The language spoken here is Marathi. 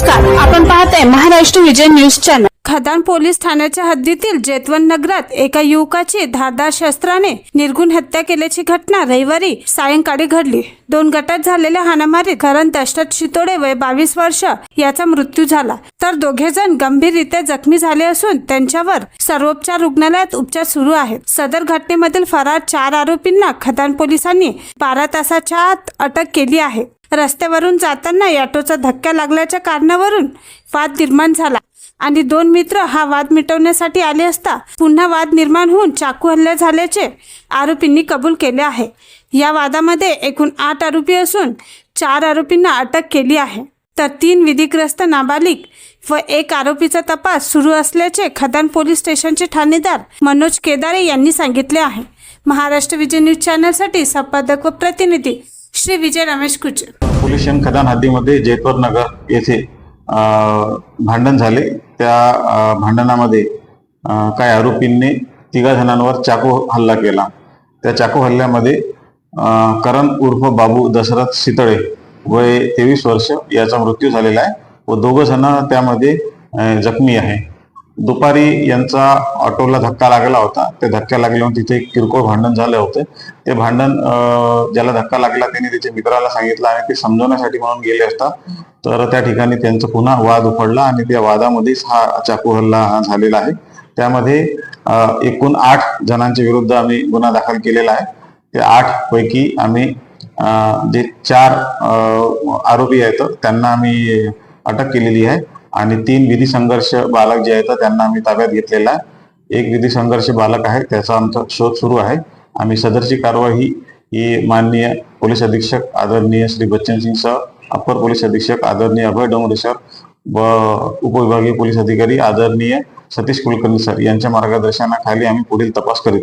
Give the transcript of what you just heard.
नमस्कार. आपण आहे Maharashtra Vijay news channel. Khadan police ठाण्याच्या हद्दीतील जेतवन नगरात एका युवकाची धारदार शस्त्राने निर्गुण हत्या केल्याची घटना रविवारी सायंकाळी घडली. दोन गटात झालेल्या हाणामारीत करण दशरथ शितोडे वय बावीस वर्ष याचा मृत्यू झाला. तर दोघे जण गंभीररित्या जखमी झाले असून त्यांच्यावर सर्वोपचार रुग्णालयात उपचार सुरू आहेत. सदर घटनेमधील फरार चार आरोपींना खदान पोलिसांनी बारा तासाच्या आत अटक केली आहे. रस्त्यावरून जाताना ऑटोचा धक्का लागल्याच्या कारणावरून वाद निर्माण झाला. आणि दोन मित्र हा वाद मिटवण्यासाठी आले असता पुन्हा वाद निर्माण होऊन चाकू हल्ला झाल्याचे आरोपींनी कबूल केले आहे. या वादामध्ये एकूण आठ आरोपी असून चार आरोपींना अटक केली आहे. तर तीन विधिग्रस्त नाबालिक व एक आरोपीचा तपास सुरू असल्याचे खदान पोलीस स्टेशनचे ठाणेदार मनोज केदारे यांनी सांगितले आहे. महाराष्ट्र विजय न्यूज चॅनलसाठी संपादक व प्रतिनिधी श्री विजय रमेश कुचे पोलीस खदान हद्दीमध्ये जयपूर नगर येथे भांडण झाले. त्या भांडणामध्ये काही आरोपींनी तिघा जणांवर चाकू हल्ला केला. त्या चाकू हल्ल्यामध्ये करण उर्फ बाबू दशरथ शितळे वय तेवीस वर्ष याचा मृत्यू झालेला आहे व दोघं जण त्यामध्ये जखमी आहे. दुपारी यांचा ऑटोला धक्का लागला होता. त्या धक्का लागल्यावर तिथे किरकोळ भांडण झाले होते. ते भांडण ज्याला धक्का लागला त्याने त्याच्या मित्राला सांगितलं आणि ते समजवण्यासाठी म्हणून गेले असता तर त्या ठिकाणी त्यांचा पुन्हा वाद उफडला आणि त्या वादामध्येच हा चाकू हल्ला हा झालेला आहे. त्यामध्ये एकूण आठ जणांच्या विरुद्ध आम्ही गुन्हा दाखल केलेला आहे. त्या आठ पैकी आम्ही जे चार आरोपी आहेत त्यांना आम्ही अटक केलेली आहे. आणि तीन विधी संघर्ष बालक जे आहेत त्यांना आम्ही ताब्यात घेतलेला आहे. एक विधी संघर्ष बालक आहे त्याचा आमचा शोध सुरू आहे. आम्ही सदरची कारवाई ही माननीय पोलीस अधीक्षक आदरणीय श्री बच्चन सिंग सर अप्पर पोलीस अधीक्षक आदरणीय अभय डोंगरे सर व उपविभागीय पोलीस अधिकारी आदरणीय सतीश कुलकर्णी सर यांच्या मार्गदर्शनाखाली आम्ही पुढील तपास करीत